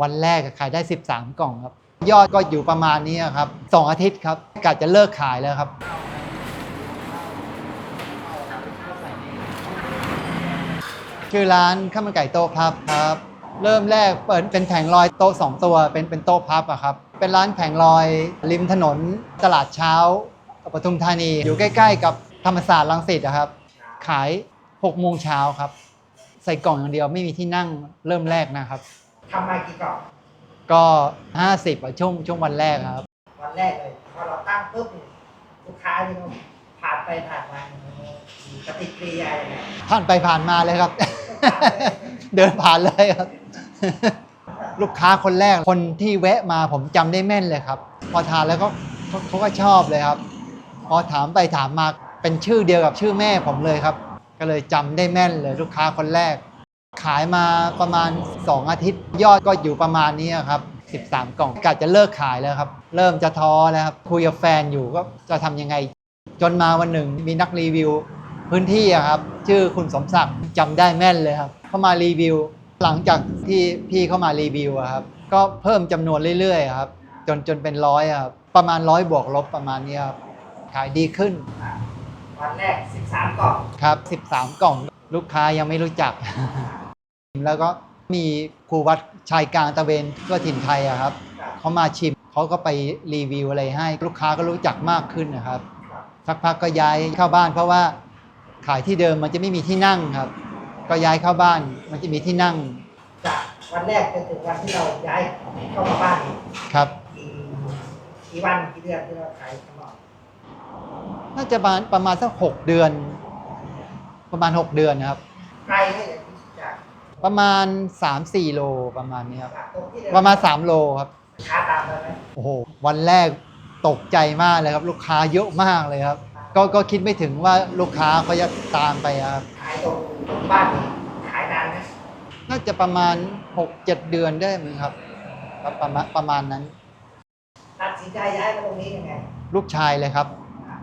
วันแรกขายได้ 13 กล่องครับ ยอดก็อยู่ประมาณนี้ครับสองอาทิตย์ครับกะจะเลิกขายแล้วครับ ชื่อร้านข้าวมันไก่โต๊ะพับครับ เริ่มแรกเปิดเป็นแผงลอยโต๊ะสองตัว เป็นเป็นโต๊ะพับอะครับ เป็นร้านแผงลอยริมถนนตลาดเช้าปทุมธานีอยู่ใกล้ ๆ กับธรรมศาสตร์รังสิตอะครับ ขาย6โมงเช้าครับ ใส่กล่องอย่างเดียวไม่มีที่นั่งเริ่มแรกนะครับ ทำมากี่กล่องก็ 50อะช่วงช่วงวันแรกครับ วันแรกเลย พอเราตั้งปุ๊บเนี่ยลูกค้าที่เขาผ่านไปผ่านมาเนี่ยมีปฏิกิริยาอย่างไรผ่านไปผ่านมาเลยครับ เดินผ่านเลยครับ ลูกค้าคนแรกคนที่แวะมาผมจำได้แม่นเลยครับ พอทานแล้วก็เขาเขาก็ชอบเลยครับ พอถามไปถามมาเป็นชื่อเดียวกับชื่อแม่ผมเลยครับ ก็เลยจำได้แม่นเลยลูกค้าคนแรก ขายมาประมาณ 2 อาทิตย์ ยอดก็อยู่ประมาณนี้ครับ13 กล่องกะจะเลิกขายแล้วครับ เริ่มจะท้อแล้วครับ คุยกับแฟนอยู่ก็จะทำยังไง จนมาวันหนึ่งมีนักรีวิว พื้นที่อะครับ ชื่อคุณสมศักดิ์จำได้แม่นเลยครับเขามารีวิว หลังจากที่พี่เข้ามารีวิวอะครับ ก็เพิ่มจำนวนเรื่อยๆครับ จนจนเป็นร้อยครับ ประมาณร้อยบวกลบประมาณนี้ครับ ขายดีขึ้น วันแรก 13 กล่อง ครับ 13 กล่อง ลูกค้ายังไม่รู้จัก แล้วก็มีครูวัดชายกลางตะเวนทั่วถิ่นไทยอะครับครับเขามาชิมเขาก็ไปรีวิวอะไรให้ลูกค้าก็รู้จักมากขึ้นนะครับครับสักพักก็ย้ายเข้าบ้าน เพราะว่าขายที่เดิมมันจะไม่มีที่นั่งครับ ก็ย้ายเข้าบ้านมันจะมีที่นั่งจากวันแรกจนถึงวันที่เราย้ายเข้ามาบ้านนี่ครับกี่กี่วันกี่เดือนที่เราขายข้างนอกน่าจะประมาณประมาณสักหกเดือน ประมาณ6เดือนนะครับไกลไหมจาก ประมาณ 3-4 โลประมาณนี้ครับจากตรงที่เดิประมาณ 3 โลครับ ค้าตามไปไหมโอ้โห วันแรกตกใจมากเลยครับ ลูกค้าเยอะมากเลยครับ ก็ก็คิดไม่ถึงว่าลูกค้าเขาจะตามไปอะครับ ขายตรงตรงบ้านนี่ขายนานไหมน่าจะประมาณ 6-7 เดือนได้มั้งครับครับประมาณประมาณนั้น ตัดสินใจย้ายมาตรงนี้ยังไงลูกชายเลยครับ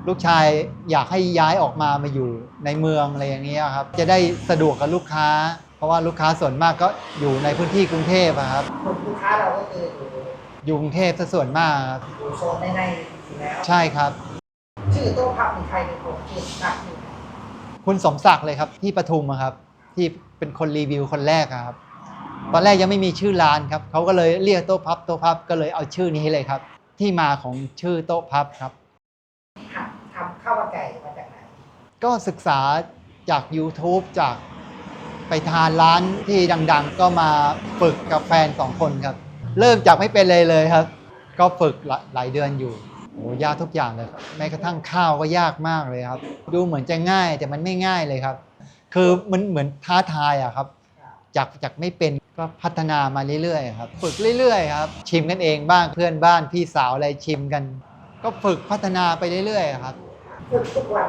ลูกชายอยากให้ย้ายออกมามาอยู่ในเมืองอะไรอย่างเงี้ยครับ จะได้สะดวกกับลูกค้า เพราะว่าลูกค้าส่วนมากก็อยู่ในพื้นที่กรุงเทพอะครับกลุ่มลูกค้าเราก็คืออยู่อยู่กรุงเทพซะส่วนมากครับอยู่โซนในในอยู่แล้ว ใช่ครับ ชื่อโต๊ะพับมีใครเป็นคนพูดนักอยู่ คุณสมศักดิ์เลยครับที่ปทุมอะครับ ที่เป็นคนรีวิวคนแรกอะครับ ตอนแรกยังไม่มีชื่อร้านครับเขาก็เลยเรียกโต๊ะพับโต๊ะพับก็เลยเอาชื่อนี้เลยครับ ที่มาของชื่อโต๊ะพับครับ หัดทำข้าวมันไก่มาจากไหนก็ศึกษาจาก YouTube จาก ไปทานร้านที่ดังๆ ก็มาฝึกกับแฟนสองคนครับ เริ่มจากไม่เป็นเลยเลยครับ ก็ฝึกหลายหลายเดือนอยู่โอ้ยากทุกอย่างเลยครับแม้กระทั่งข้าวก็ยากมากเลยครับ ดูเหมือนจะง่ายแต่มันไม่ง่ายเลยครับ คือมันเหมือนท้าทายอะครับ จากจากไม่เป็นก็พัฒนามาเรื่อยๆครับ ฝึกเรื่อยๆครับชิมกันเองบ้างเพื่อนบ้านพี่สาวอะไรชิมกัน ก็ฝึกพัฒนาไปเรื่อยๆครับ ฝึกทุกวัน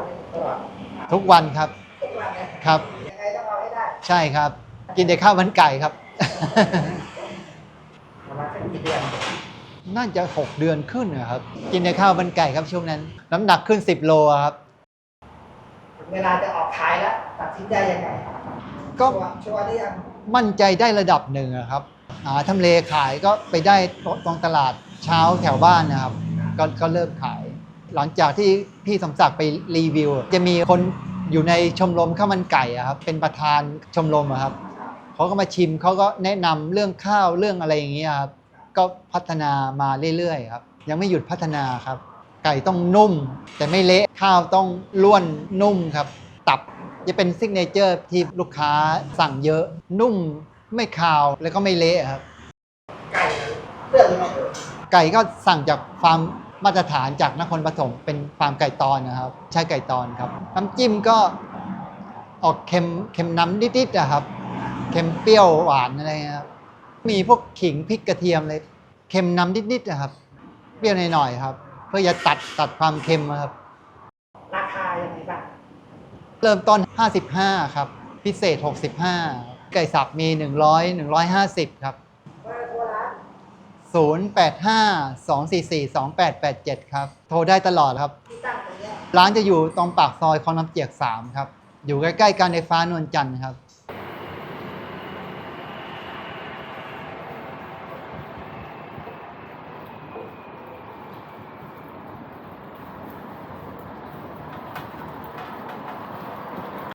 ทุกวันครับครับ ให้ได้ใช่ครับ กินแต่ข้าวมันไก่ครับ ประมาณสักกี่เดือนน่าจะ 6 เดือนขึ้นนะครับ กินแต่ข้าวมันไก่ครับช่วงนั้น น้ำหนักขึ้น 10 โลอะครับ ถึงเวลาจะออกขายแล้วตัดสินใจยังไงก็ ชัวร์ชัวร์หรือยังมั่นใจได้ระดับหนึ่งอะครับหาทำเลขายก็ไปได้ตรงตลาดเช้าแถวบ้านนะครับ ก็ก็เริ่มขาย หลังจากที่พี่สมศักดิ์ไปรีวิว จะมีคน อยู่ในชมรมข้าวมันไก่อะครับเป็นประธานชมรมอะครับเขาก็มาชิมเขาก็แนะนำเรื่องข้าวเรื่องอะไรอย่างเงี้ยครับก็พัฒนามาเรื่อยๆครับยังไม่หยุดพัฒนาครับ ไก่ต้องนุ่ม แต่ไม่เละข้าวต้องล้วนนุ่มครับ ตับจะเป็นซิกเนเจอร์ที่ลูกค้าสั่งเยอะ นุ่มไม่คาวแล้วก็ไม่เละครับ ไก่เลือกยังไงเอ่ยไก่ก็สั่งจากฟาร์ม มาตรฐานจากนครปฐมเป็นฟาร์มไก่ตอนนะครับ ใช้ไก่ตอนครับ น้ำจิ้มก็ออกเค็มเค็มน้ำนิดๆนะครับเค็มเปรี้ยวหวานอะไรเงี้ยครับมีพวกขิงพริกกระเทียมเลยเค็มน้ำนิดๆนะครับ เปรี้ยวหน่อยๆครับ เพื่อจะตัดตัดความเค็มนะครับ ราคายังไงบ้างเริ่มต้น 55 ครับ พิเศษ 65 ไก่สับมี 100 150 ครับ เบอร์โทรร้าน 085 244 2887 ครับ โทรได้ตลอดครับที่ตั้งตรงเนี้ยร้านจะอยู่ตรงปากซอยคลองน้ำเจียก 3 ครับ อยู่ใกล้ ๆ การไฟฟ้านวลจันทร์ครับ